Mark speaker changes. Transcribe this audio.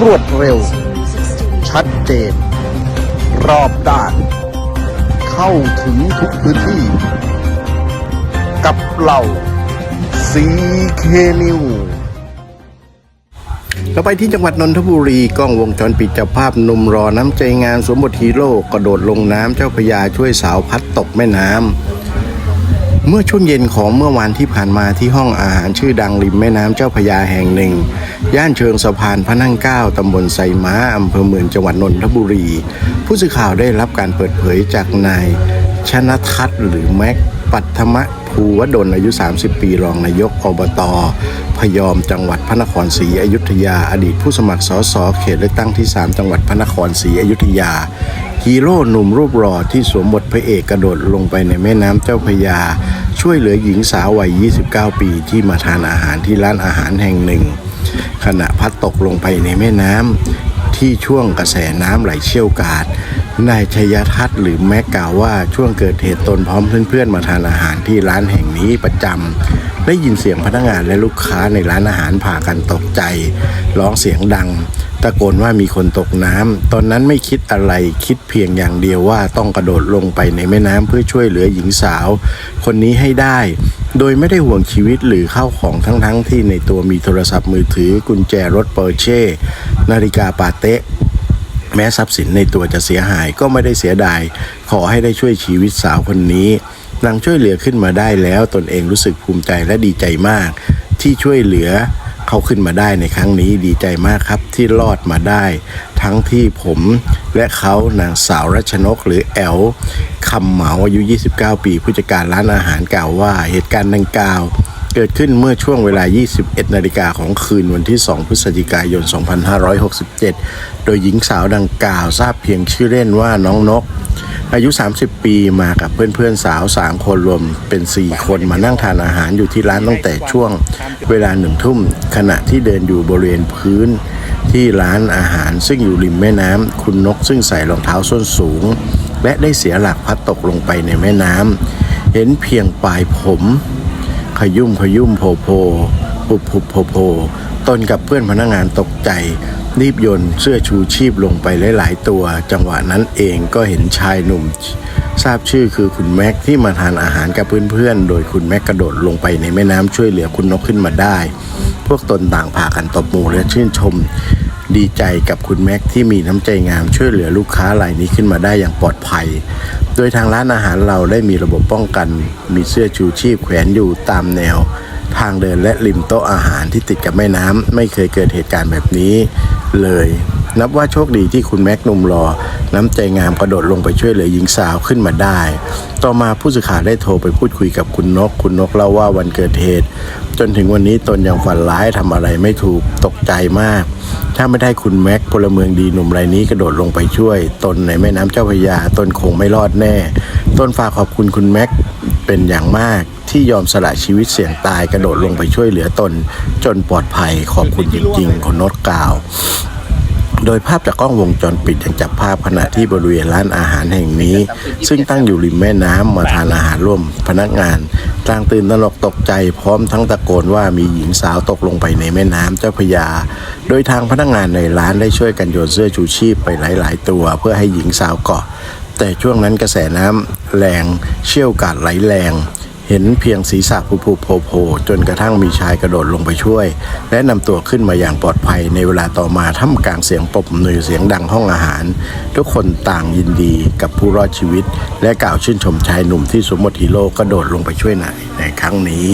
Speaker 1: รวดเร็ว ชัดเจน รอบด้าน เข้าถึงทุกพื้นที่ กับเราซีเคนิวเราไปที่จังหวัดนนทบุรีกล้องวงจรปิดจับภาพหนุ่มรอน้ำใจงานสวมบทฮีโร่กระโดดลงน้ำเจ้าพยาช่วยสาวพัดตกแม่น้ำเมื่อช่วงเย็นของเมื่อวานที่ผ่านมาที่ห้องอาหารชื่อดังริมแม่น้ำเจ้าพยาแห่งหนึ่ง ย่านเชิงสะพานพระนั่งเกล้าตำบลไซม้าอำเภอเมืองจังหวัดนนทบุรี ผู้สื่อข่าวได้รับการเปิดเผยจากนายชนทัศน์หรือแม็กปัทมะภูวดลอายุ 30 ปีรองนายกอบตพยอมจังหวัดพระนครศรีอยุธยา อดีตผู้สมัครสสเขตเลือกตั้งที่ 3 จังหวัดพระนครศรีอยุธยาฮีโร่หนุ่มรูปหล่อที่สวมบทพระเอกกระโดดลงไปในแม่น้ำเจ้าพระยา ช่วยเหลือหญิงสาววัย 29 ปีที่มาทานอาหารที่ร้านอาหารแห่งหนึ่ง ขณะพัดตกลงไปในแม่น้ำที่ช่วงกระแสน้ำไหลเชี่ยวกราดนายชยทัศน์หรือแม็กกล่าวว่าช่วงเกิดเหตุตนพร้อมเพื่อนๆมาทานอาหารที่ร้านแห่งนี้ประจำได้ยินเสียงพนักงานและลูกค้าในร้านอาหารพากันตกใจ ร้องเสียงดัง ตะโกนว่ามีคนตกน้ำตอนนั้นไม่คิดอะไรคิดเพียงอย่างเดียวว่าต้องกระโดดลงไปในแม่น้ำเพื่อช่วยเหลือหญิงสาว คนนี้ให้ได้ โดยไม่ได้ห่วงชีวิตหรือเข้าของทั้งๆที่ในตัวมีโทรศัพท์มือถือกุญแจรถเปอร์เช่ นาฬิกาปาเต้แม้ทรัพย์สินในตัวจะเสียหายก็ไม่ได้เสียดาย ขอให้ได้ช่วยชีวิตสาวคนนี้นางช่วยเหลือขึ้นมาได้แล้วตนเองรู้สึกภูมิใจและดีใจมาก ที่ช่วยเหลือ เขาขึ้นมาได้ในครั้งนี้ดีใจมากครับที่รอดมาได้ ทั้งที่ผมและเขานางสาวรัชนกหรือแอลคำเหมาอายุ 29 ปี ผู้จัดการร้านอาหารกล่าวว่าเหตุการณ์ดังกล่าวเกิดขึ้นเมื่อช่วงเวลา 21 นาฬิกาของคืนวันที่ 2 พฤศจิกายน 2567 โดยหญิงสาวดังกล่าวทราบเพียงชื่อเล่นว่าน้องนก อายุ 30 ปีมากับเพื่อนๆสาว 3 คนรวมเป็น 4 คนมานั่งทานอาหารอยู่ที่ร้านตั้งแต่ช่วง เวลาหนึ่งทุ่ม ขณะที่เดินอยู่บริเวณพื้น ที่ร้านอาหารซึ่งอยู่ริมแม่น้ำคุณนกซึ่งใส่รองเท้าส้นสูง และได้เสียหลักพัดตกลงไปในแม่น้ำเห็นเพียงปลายผม ขยุ่มขยุ่มโผโผปุบปุบโผโผตนกับเพื่อนพนักงานตกใจ รีบโยนเสื้อชูชีพลงไปหลาย ๆ ตัว จังหวะนั้นเองก็เห็นชายหนุ่ม ทราบชื่อคือคุณแม็กที่มาทานอาหารกับเพื่อนๆ โดยคุณแม็กกระโดดลงไปในแม่น้ำช่วยเหลือคุณนกขึ้นมาได้ พวกตนต่างพากันตบมือและชื่นชม ดีใจกับคุณแม็กที่มีน้ำใจงามช่วยเหลือลูกค้ารายนี้ขึ้นมาได้อย่างปลอดภัย โดยทางร้านอาหารเราได้มีระบบป้องกัน มีเสื้อชูชีพแขวนอยู่ตามแนว ทางเดินและริมโต๊ะอาหารที่ติดกับแม่น้ำไม่เคยเกิดเหตุการณ์แบบนี้ เลย นับว่าโชคดีที่คุณแม็กนุ่มรอ น้ำใจงามกระโดดลงไปช่วยเหลือหญิงสาวขึ้นมาได้ ต่อมาผู้สื่อข่าวได้โทรไปพูดคุยกับคุณนก คุณนกเล่าว่าวันเกิดเหตุ จนถึงวันนี้ตนยังฝันร้ายทำอะไรไม่ถูกตกใจมาก ถ้าไม่ได้คุณแม็กพลเมืองดีหนุ่มรายนี้กระโดดลงไปช่วย ตนในแม่น้ำเจ้าพระยาตนคงไม่รอดแน่ ตนฝากขอบคุณคุณแม็ก เป็นอย่างมากที่ยอมสละชีวิตเสี่ยงตายกระโดดลงไปช่วยเหลือตน จนปลอดภัยขอบคุณจริงๆคนนดกล่าวโดยภาพจากกล้องวงจรปิดยังจับภาพขณะที่บริเวณร้านอาหารแห่งนี้ ซึ่งตั้งอยู่ริมแม่น้ำมาทานอาหารร่วมพนักงานต่างตื่นตระหนกตกใจพร้อมทั้งตะโกนว่ามีหญิงสาวตกลงไปในแม่น้ำเจ้าพยา โดยทางพนักงานในร้านได้ช่วยกันโยนเสื้อชูชีพไปหลาย ๆ ตัว เพื่อให้หญิงสาวเกาะ แต่ช่วงนั้นกระแสน้ำแรงเชี่ยวกาดไหลแรง เห็นเพียงศีรษะผุๆโผล่จนกระทั่งมีชายกระโดดลงไปช่วย และนำตัวขึ้นมาอย่างปลอดภัยในเวลาต่อมาท่ามกลางเสียงปรบมือเสียงดังห้องอาหาร ทุกคนต่างยินดีกับผู้รอดชีวิต และกล่าวชื่นชมชายหนุ่มที่สมบทฮีโร่กระโดดลงไปช่วยนายในครั้งนี้